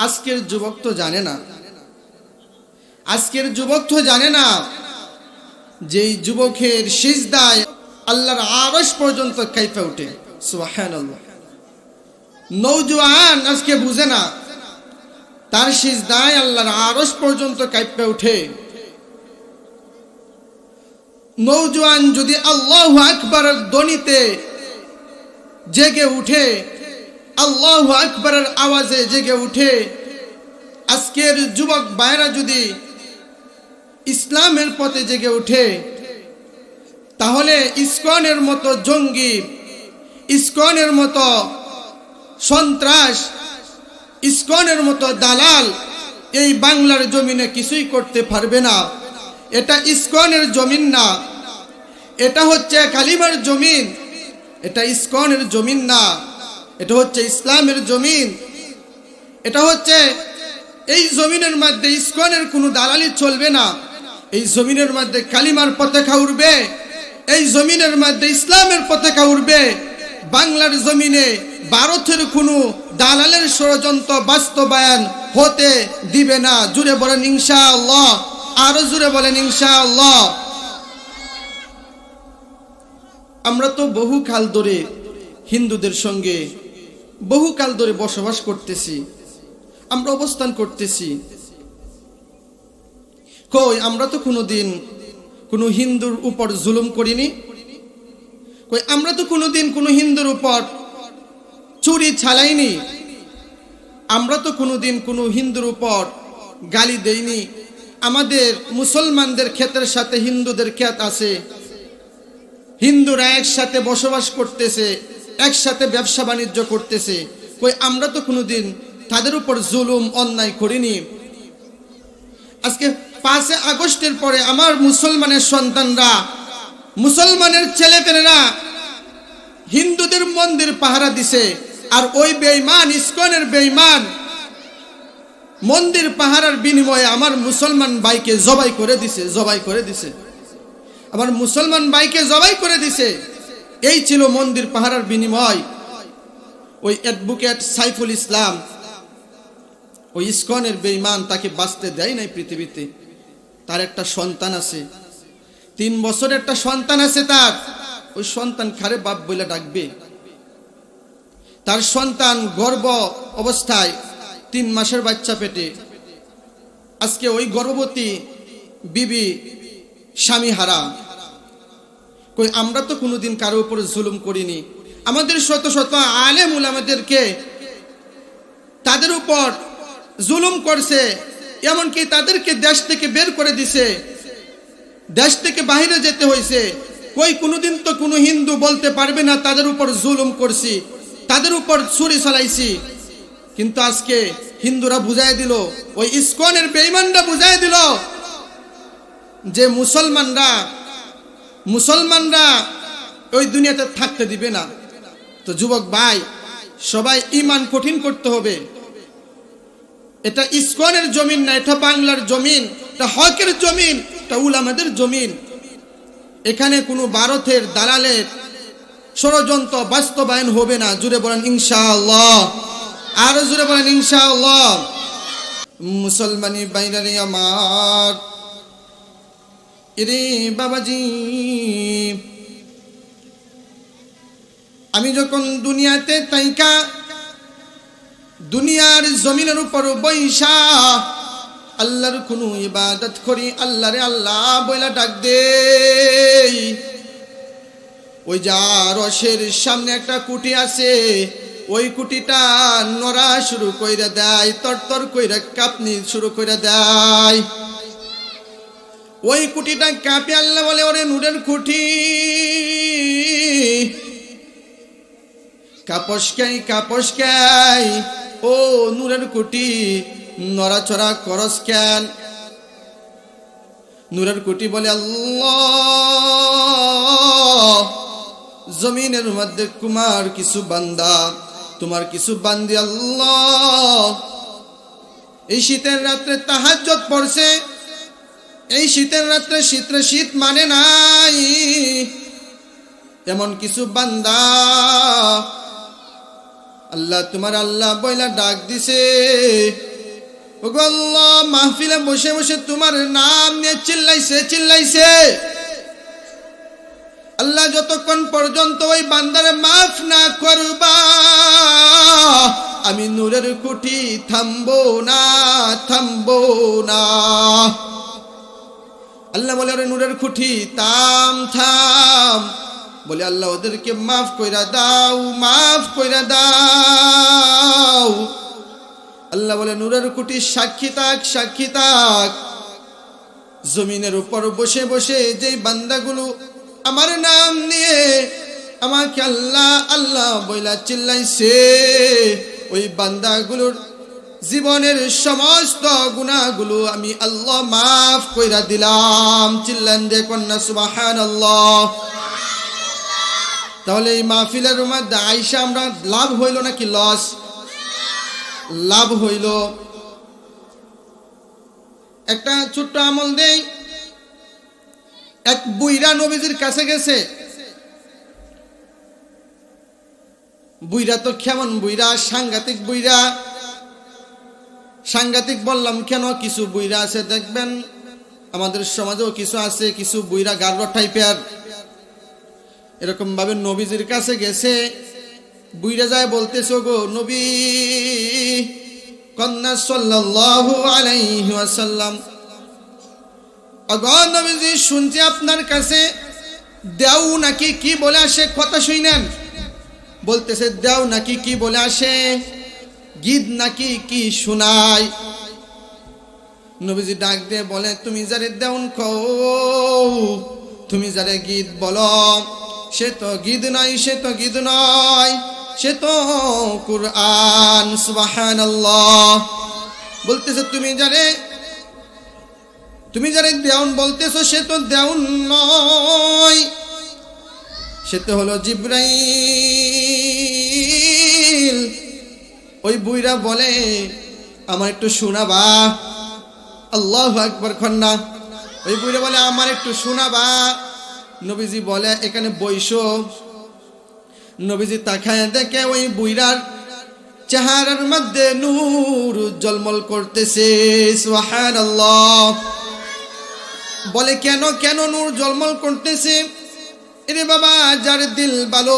আজকের যুবক তো জানে না। আজকের যুবক তো জানে না যে যুবকের সিজদায় আল্লাহর আরশ পর্যন্ত কাইফে সুবহানাল্লাহ। নৌজওয়ান আজকে বুঝে না তার সিজদায় আল্লাহর আরশ পর্যন্ত কাইপে ওঠে নৌজওয়ান যদি আল্লাহ আকবরের দনিতে জেগে উঠে আল্লাহ আকবরের আওয়াজে জেগে উঠে, আজকের যুবক ভাইরা যদি ইসলামের পথে জেগে উঠে, তাহলে ইসকনের মতো জঙ্গি, ইসকনের মতো সন্ত্রাস, ইসকনের মতো দালাল এই বাংলার জমিনে কিছুই করতে পারবে না। এটা ইসকনের জমিন না। এটা হচ্ছে কালিমার জমিন। এটা ইসকনের জমিন না। এটা হচ্ছে ইসলামের জমিন। এটা হচ্ছে এই জমিনের মধ্যে ইসকনের কোনো দালালি চলবে না। এই জমিনের মধ্যে কালিমার পতাকা উঠবে এই জমিনের মধ্যে ইসলামের পতাকা উঠবে বাংলার জমিনে ভারতের কোনো দালালের ষড়যন্ত্র বাস্তবায়ন হতে দিবে না। জুড়ে বলেন ইনশাআল্লাহ। আরও জুড়ে বলেন ইনশাআল্লাহ। আমরা তো বহু কাল ধরে হিন্দুদের সঙ্গে বহু কাল ধরে বসবাস করতেছি। আমরা অবস্থান করতেছি। কই, আমরা তো কোনোদিন কোনো হিন্দুর উপর জুলুম করিনি? কই, আমরা তো কোনোদিন কোনো হিন্দুর উপর চুরি ছালাইনি আমরা তো কোনোদিন কোনো হিন্দুর উপর গালি দেইনি? আমাদের মুসলমানদের ক্ষেতের সাথে হিন্দুদের ক্ষেত আছে। হিন্দুরা একসাথে বসবাস করতেছে। একসাথে ব্যবসা বাণিজ্য করতেছে। কই, আমরা তো কোনোদিন তাদের উপর জুলুম, অন্যায় করিনি। আজকে পাঁচে আগস্টের পরে আমার মুসলমানের সন্তানরা, মুসলমানের ছেলেপেলেরা হিন্দুদের মন্দির পাহারা দিছে, আর ওই বেঈমান, ইস্কনের বেঈমান মন্দির পাহারার বিনিময়ে আমার মুসলমান ভাইকে জবাই করে দিছে, জবাই করে দিছে। আমার মুসলমান ভাইকে জবাই করে দিছে। এই ছিল মন্দির পাহারার বিনিময়। ওই অ্যাডভোকেট সাইফুল ইসলাম। ওই ইস্কনের বেঈমান তাকে বাঁচতে দেয় নাই পৃথিবীতে। তার একটা সন্তান আছে। তিন বছরের একটা সন্তান আছে তার। ওই সন্তান খারে বাপ বলে ডাকবে? তার সন্তান গর্ব অবস্থায় তিন মাসের বাচ্চা পেটে। আজকে ওই গর্ভবতী বিবি স্বামী হারা কই, আমরা তো কোনোদিন কারও উপরে জুলুম করিনি। আমাদের শত শত আলেমুল আমাদেরকে তাদের উপর জুলুম করছে, এমনকি তাদেরকে দেশ থেকে বের করে দিছে, দেশ থেকে বাহিরে যেতে হয়েছে কই, কোনোদিন তো কোনো হিন্দু বলতে পারবে না, তাদের উপর জুলুম করছি, তাদের উপর ছুরি চালাইছি। কিন্তু আজকে হিন্দুরা বুঝাই দিল, ওই ইস্কনের বেইমানরা বুঝাই দিল যে মুসলমানরা মুসলমানরা ওই দুনিয়াতে থাকতে দিবে না। তো যুবক ভাই, সবাই ইমান কঠিন করতে হবে। এটা ইস্কনের জমিন না, এটা বাংলার জমিন, এটা হকের জমিন, এটা উলামাদের জমিন। এখানে কোনো ভারতের দালালের ষড়যন্ত্র বাস্তবায়ন হবে না। জুড়ে বলেন ইনশাআল্লাহ। আরও জুড়ে বলেন ইনশাআল্লাহ। মুসলমানি বাইরানি আমার রে বাবাজি। আমি যখন দুনিয়াতে তাইকা, দুনিয়ার জমিনের উপর বৈশা, আল্লাহর কোনো ইবাদত করি, আল্লাহরে আল্লাহ বইলা ডাক দে ওই যা রসের সামনে একটা কুটি আছে, ওই কুটিটা নড়া শুরু কইরা দেয়, তরতর কইরা কাঁপনি শুরু কইরা দেয়। ওই কুটিটা কাঁপে আল্লাহ বলে, ওরে নুরের কুটি। কাপস খাই কাপস খাই, ও নূরের কুটি, নড়াচড়া করস কেন? নূরের কুটি বলে, আল্লাহ, জমিনের মধ্যে কুমার কিছু বান্দা, তোমার কিছু বান্দি, আল্লাহ। এই শীতের রাত্রে তাহাজ্জত পড়ছে। এই শীতের রাত্রে শীতের শীত মানে নাই। এমন কিছু বান্দা। আল্লাহ তোমার আল্লাহ বইলা ডাক দিছে। মাহফিলে বসে বসে তোমার নাম নিয়ে চিল্লাইছে চিল্লাইছে। আল্লাহ যতক্ষণ পর্যন্ত ওই বান্দারে মাফ না করবা, আমি নূরের কুঠি থামবো না থামবো না। আল্লাহ বলে ওরে নূরের খুঁটি তাম থাম। বলে আল্লাহ, ওদেরকে মাফ কইরা দাও, মাফ কইরা দাও। আল্লাহ বলে, নূরের কুটি সাক্ষী তাক সাক্ষী তাক জমিনের উপর বসে বসে যেই বান্দাগুলো আমার নাম নিয়ে আমাকে আল্লাহ আল্লাহ বইলা চিল্লাইছে, ওই বান্দাগুলোর জীবনের সমস্ত গুণাগুলো আমি আল্লাহ মাফ কইরা দিলাম। চিল্লান দে কন্যা সুবাহান আল্লাহ তাহলে এই মাহফিলের মধ্যে আইসা আমরা লাভ হইল নাকি লস? লাভ হইল। একটা ছোট্ট আমল দেই। এক বুইরা নবীজির কাছে গেছে। বুইরা তো কেমন বুইরা, সাংঘাতিক বুইরা। সাংঘাতিক বললাম, কেন কিছু বুইরা আছে দেখবেন? আমাদের সমাজেও কিছু আছে, কিছু বুইরা গার্ড টাইপের এরকম ভাবে নবীজির কাছে গেছে, বুইরা যায় বলতেছে গো নবী, কন্যা সাল্লাল্লাহু আলাইহি ওয়াসাল্লাম নবীজি শুনছি আপনার কাছে, দেও নাকি কি বলে আসে, কথা শুনেন। বলতেছে, দেও নাকি কি বলে আসে? গীত নাকি কি শোনায়? নবীজি ডাক দিয়ে বলে, তুমি যারে দেউন কও, তুমি যারে গীত বলো, সে তো গীত নয় সে তো গীত নয় সে তো কুরআন, সুবহানাল্লাহ। বলতেছে, তুমি যারে তুমি যারে দেউন বলতেছো, সে তো দেউন নয়, সে তো হলো জিব্রাইল। ওই বুইরা বলে, আমার একটু শোনাবা। আল্লাহ আকবর খন্না ওই বুইরা বলে, আমার একটু শোনাবা। নবীজি বলে, এখানে বৈশো নবীজি তাকায় দেখে ওই বুইরার চেহারার মধ্যে নূর জলমল করতেছে, সুবহানাল্লাহ। বলে, কেন কেন নূর জলমল করতেছে? এরে বাবা, যার দিল ভালো।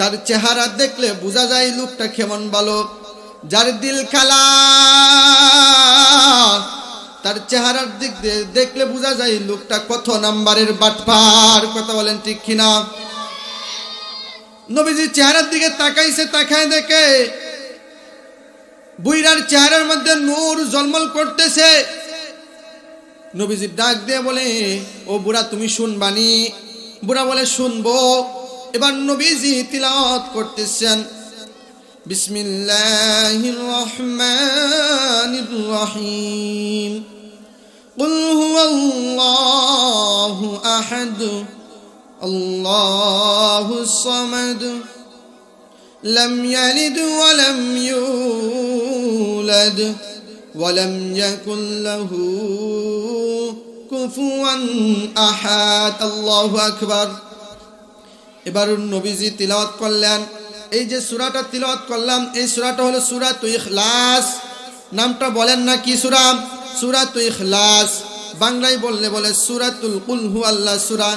তার চেহারা দেখলে বোঝা যায় লোকটা কেমন ভালো যার দিল খালা তার চেহারার দিক দিয়ে দেখলে বোঝা যায় লোকটা কত নাম্বারের বাটপার, কথা বলেন ঠিক কিনা। নবীজি চেহারার দিকে তাকাইছে তাকায় দেখে বুইরার চেহারার মধ্যে নূর জলমল করতেছে। নবীজি ডাক দিয়ে বলে, ও বুড়া, তুমি শুনবানি? বুড়া বলে, শুনব। এবার নবীজি তিলাওয়াত করতেছেন বিসমিল্লাহির রহমানির রহিম قل هو الله أحد الله الصمد لم يلد ولم يولد ولم يكن له كفوا أحد الله أكبر এবার নবীজি তিলাওয়াত করলেন। এই যে সুরাটা তিলাওয়াত করলাম, এই সুরাটা হলো সুরা তুই ইখলাস। নামটা বলেন না কি সুরা? সুরা তুই ইখলাস। বাংলায় বললে বলে সুরাতুল কুলহু আল্লাহ সুরা।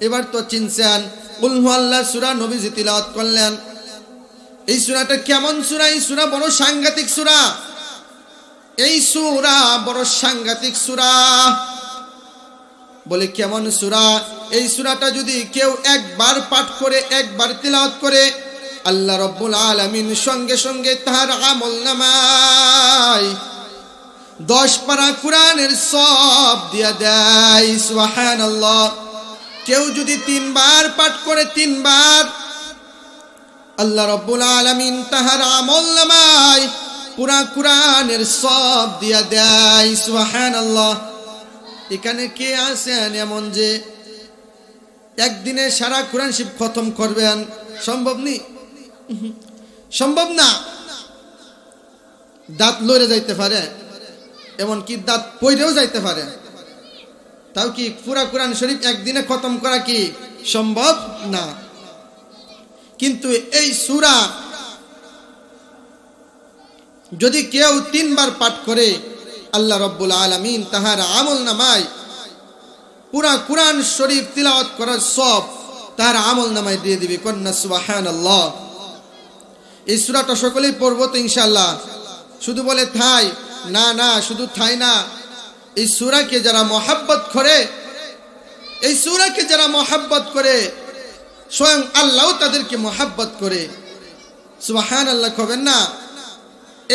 এবার তো চিনছেন কুলহু আল্লাহ সুরা নবীজি তিলাওয়াত করলেন। এই সুরাটা কেমন সুরা? এই সুরা বড় সাংঘাতিক সুরা। এই সুরা বড় সাংঘাতিক সুরা। বলে কেমন সুরা? এই সুরাটা যদি কেউ একবার পাঠ করে, একবার তিলাওয়াত করে, আল্লাহ রব্বুল আলমিন সঙ্গে সঙ্গে তাহার আমল নামায়। দশ পারা কোরআনের সব দিয়া দেয় সুহান আল্লাহ কেউ যদি তিনবার পাঠ করে, তিনবার, আল্লাহ রব্বুল আলমিন তাহার আমল নামায়, পুরা কোরআনের সব দিয়া দেয় সুহান আল্লাহ এখানে কে আছেন এমন যে একদিনে সারা কোরআন শিব খতম করবেন। সম্ভব নি? সম্ভব না। দাঁত লড়ে যাইতে পারে এমন কি দাঁত পইরেও যাইতে পারে। তাও কি পুরা কোরআন শরীফ একদিনে খতম করা কি সম্ভব না? কিন্তু এই সুরা যদি কেউ তিনবার পাঠ করে, আল্লাহ রব্বুল আলমিন তাহার আমল নামায় পুরা কোরআন শরীফ তিলাওয়াত করার সব তার আমল নামায় দিয়ে দিবে। কন্যা সুবাহান আল্লাহ এই সুরাটা সকলেই পড়ব তো ইনশাল্লাহ শুধু বলে থাই, না না, শুধু থাই না। এই সুরাকে যারা মহাব্বত করে, এই সুরাকে যারা মহাব্বত করে, স্বয়ং আল্লাহ তাদেরকে মহাব্বত করে। সুবাহান আল্লাহ খবেন না?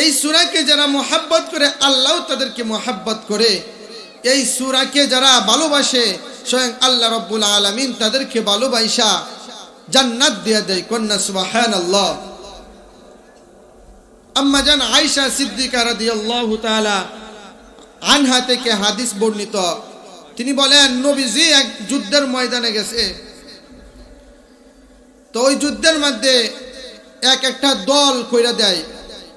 এই সুরাকে যারা মহাব্বত করে, আল্লাহ তাদেরকে মহাব্বত করে। এই সুরাকে যারা ভালোবাসে, স্বয়ং আল্লাহ রব্বুল আলমিন তাদেরকে ভালোবাসা জান্নাত দিয়ে দেয়। কন্যা সুবাহান আল্লাহ আম্মা জান আয়সা সিদ্দিকা রাদিয়াল্লাহু তাআলা আনহা থেকে হাদিস বর্ণিত। তিনি বলেন, নবীজি এক যুদ্ধের ময়দানে গেছে। তো ওই যুদ্ধের মধ্যে এক একটা দল কইরা দেয়।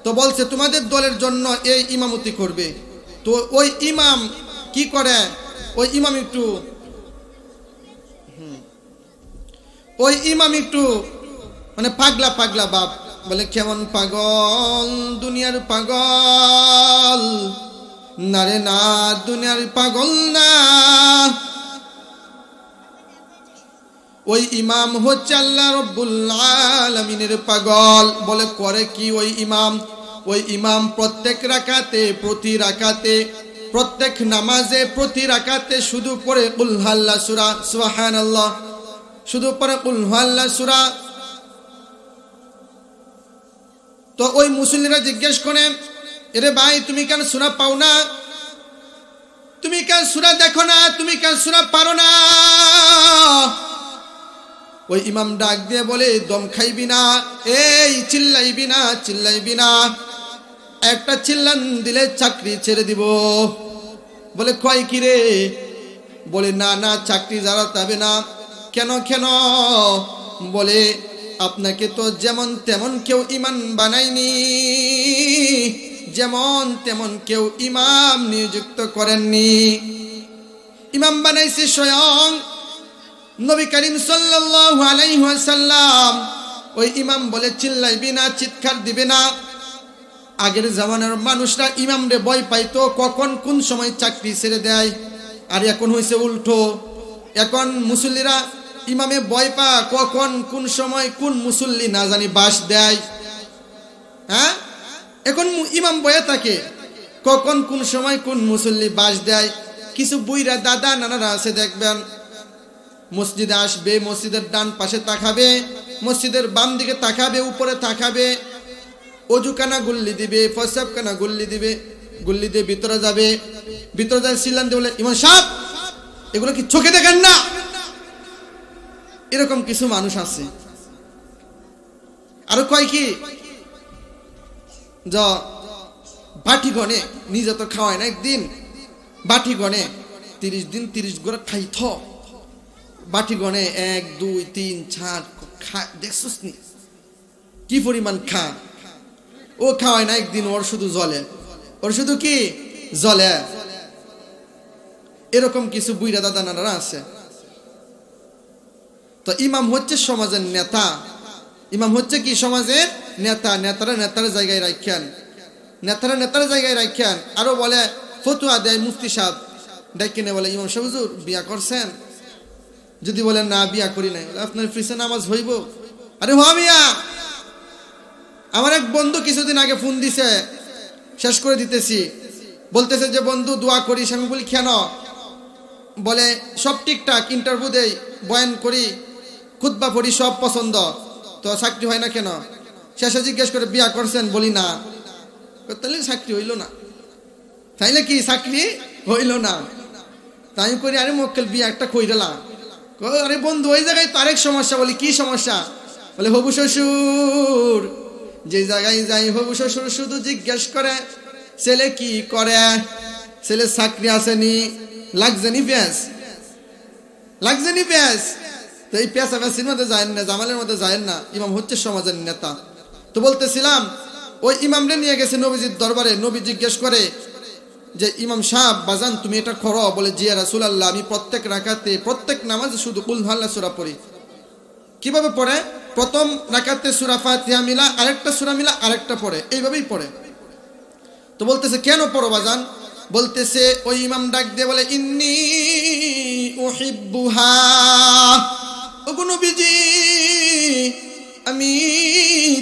তো বলছে, তোমাদের দলের জন্য এই ইমামতি করবে। তো ওই ইমাম কি করে? ওই ইমাম একটু ওই ইমাম একটু মানে পাগলা পাগলা বাপ, বলে কেমন পাগল দুনিয়ার পাগল? না রে না, দুনিয়ার পাগল না। ওই ইমাম হচ্ছে আল্লাহ রব্বুল পাগল। বলে, করে কি ওই ইমাম? ওই ইমাম প্রত্যেক রাখাতে প্রতি রাকাতে প্রত্যেক নামাজে প্রতি রাকাতে শুধু পড়ে উল্লাহ সুরা সুহান আল্লাহ শুধু পড়ে উল্লাহ সুরা। তো ওই মুসলিমরা জিজ্ঞেস করেন এরে ভাই, তুমি কেন সুরা পাও না? তুমি কেন সুরা দেখো না? তুমি কেন সুরা পারো না? ওই ইমাম ডাক দিয়ে বলে, দম খাইবি না। এই, চিল্লাইবি না চিল্লাইবি না। একটা চিল্লান দিলে চাকরি ছেড়ে দিব। বলে, কয় কি রে? বলে, না না, চাকরি যারা যাবে না। কেন কেন? বলে, আপনাকে তো যেমন তেমন কেউ ইমান বানায়নি, যেমন তেমন কেউ ইমাম নিযুক্ত করেননি। ইমাম বানাইছে স্বয়ং নবী করিম সাল্লাল্লাহু আলাইহি ওয়াসাল্লাম। ওই ইমাম বলে, চিল্লাইবি না, চিৎকার দিবে না। আগের জামানার মানুষরা ইমাম ইমামরে ভয় পাইতো, কখন কোন সময় চাকরি ছেড়ে দেয়। আর এখন হয়েছে উল্টো। এখন মুসল্লিরা ইমামে ভয় পা কখন কোন সময় কোন মুসল্লি না জানি বাস দেয়। হ্যাঁ? এখন ইমাম বয়ে থাকে, কখন কোন সময় কোন মুসল্লি বাস দেয়। কিছু বুইরা দাদা নানারা আছে, দেখবেন। মসজিদে আসবে, মসজিদের ডান পাশে তাকাবে, মসজিদের বাম দিকে তাকাবে, উপরে তাকাবে। অজু কানা গুল্লি দিবে ফসাব কানা গুল্লি দিবে, গুল্লি দিয়ে ভিতরে যাবে। ভিতরে যায় সিলান দিয়ে বলে ইমান সাপ এগুলো কি চোখে দেখেন না? এরকম কিছু মানুষ আছে। আরও কয় কি? যা বাটি গনে, নিজে তো খাওয়ায় না একদিন। বাটি গনে, তিরিশ দিন তিরিশ গোড়া খাই থ। বাটি গনে এক, দুই, তিন, চার, খা, দেখছিস নি? কি পরিমাণ খা? ও খাওয়ায় না একদিন, ওর শুধু জলে ওর শুধু কি? জলে এরকম কিছু বুইরা দাদা নানারা আছে। তো ইমাম হচ্ছে সমাজের নেতা। ইমাম হচ্ছে কি সমাজের নেতা? নেতারা নেতার জায়গায় রাখেন নেতারা নেতার জায়গায় রাখেন আরও বলে, ফতুয়া দেয় মুফতি সাহেব। ডাকিনে বলে, ইমাম সাহেব বিয়া করছেন? যদি বলেন, না, বিয়া করি নাই। আপনার ফ্রিসে নামাজ হইব? আরে হ মিয়া। আমার এক বন্ধু কিছুদিন আগে ফোন দিছে শেষ করে দিতেছি। বলতেছে যে বন্ধু দোয়া করিস। আমি বলি কেন? বলে সব ঠিকঠাক ইন্টারভিউ দেই বয়ান করি খুদ্া পড়ি সব পছন্দ। তো চাকরি হয় না কেন? শেষে জিজ্ঞেস করে বিয়া করছেন? বলি না। তাহলে চাকরি হইল না। তাইলে কি চাকরি হইল না? তাই করি আরে মক্কেল বিয়া একটা কই, আরে বন্ধু ওই জায়গায় তো আরেক সমস্যা। বলি কি সমস্যা? বলে হবু শ্বশুর। যে জায়গায় যাই হবু শ্বশুর শুধু জিজ্ঞেস করে, ছেলে কি করে? ছেলে চাকরি আসেনি লাগছে নি পেঁয়াজ লাগছে নি তো এই পেঁচা পেঁচির মধ্যে যায় না, জামালের মধ্যে যায় না, ইমাম হচ্ছে সমাজের নেতা। তো বলতেছিলাম, ওই ইমামরে নিয়ে গেছে নবীজির দরবারে, নবী জিজ্ঞেস করে যে, ইমাম সাহেব, বাজান, তুমি এটা করো? বলে জিয়া রাসুল আল্লাহ আমি প্রত্যেক রাখাতে প্রত্যেক নামাজে শুধু কুল হাল্লা সুরা পড়ি। কীভাবে পড়ে? প্রথম রাকাতে সুরা ফাতিহা মিলা, আরেকটা সুরা মিলা, আরেকটা পড়ে। এইভাবেই পড়ে। তো বলতেছে, কেন পড়ো বাজান? বলতেছে, ওই ইমাম ডাক দিয়ে বলে, ইন্নি নবীজি, আমি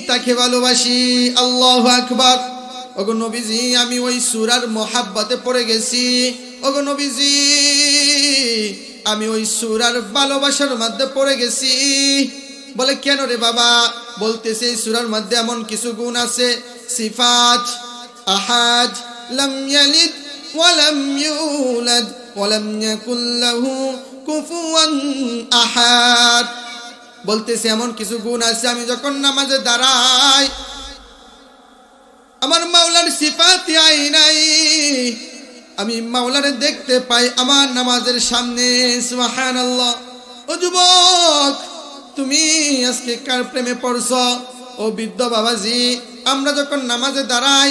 তাকে ভালোবাসি। আল্লাহ আকবার। ওগো আমি ওই সুরার মহাব্বতে পড়ে গেছি। ওগো আমি ওই সুরার ভালোবাসার মধ্যে পড়ে গেছি। বলে, কেন রে বাবা? বলতেছে, সুরার মধ্যে এমন কিছু গুণ আছে। সিফাত, আহাদ, লাম ইয়ালিদ ওয়ালাম ইউলাদ ওয়ালাম ইয়াকুল লাহু কুফুয়ান আহাদ। বলতেছে, এমন কিছু গুণ আছে, আমি যখন নামাজে দাঁড়াই, আমার মাওলার সিফাতি আই নাই। আমি মাওলারে দেখতে পাই, আমার নামাজের সামনে, সুবহানাল্লাহ। ও যুবক তুমি আজকে কার প্রেমে পড়ছ? ও বৃদ্ধ বাবাজি, আমরা যখন নামাজে দাঁড়াই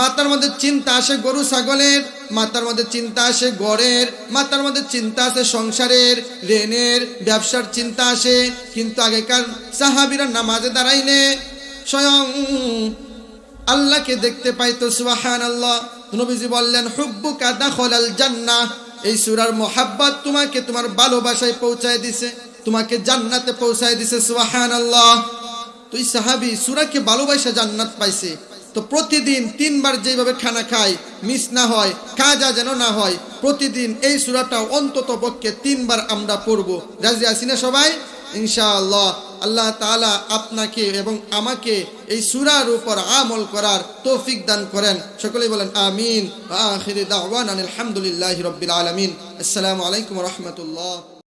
মাতার মধ্যে চিন্তা আসে গরু ছাগলের মাতার মধ্যে চিন্তা আসে গড়ের মাতার মধ্যে চিন্তা আসে সংসারের রেনের ব্যবসার চিন্তা আসে। কিন্তু আগেকার সাহাবিরা নামাজে দাঁড়াইলে স্বয়ং আল্লাহকে দেখতে পাইতো সুবাহান আল্লাহ নবীজি বললেন হুব্বু কাদা খলাল জান্নাহ। এই সুরার মোহাব্বত তোমাকে তোমার ভালোবাসায় পৌঁছায় দিছে। তোমাকে জান্নাতে পৌঁছায় দিছে সুবাহান আল্লাহ তুই সাহাবি, সুরাকে ভালোবাসা জান্নাত পাইছে। তো প্রতিদিন তিনবার যেভাবে খানা খায়, মিস না হয় কাজা যেন না হয়, প্রতিদিন এই সুরাটা অন্তত পক্ষে তিনবার আমরা পড়ব। রাজি আছি না সবাই? ইনশাআল্লাহ। আল্লাহ তাআলা আপনাকে এবং আমাকে এই সুরার উপর আমল করার তৌফিক দান করেন। সকলেই বলেন, আমিন। আলহামদুলিল্লাহি রাব্বিল আলামিন। আসসালামু আলাইকুম রাহমাতুল্লাহ।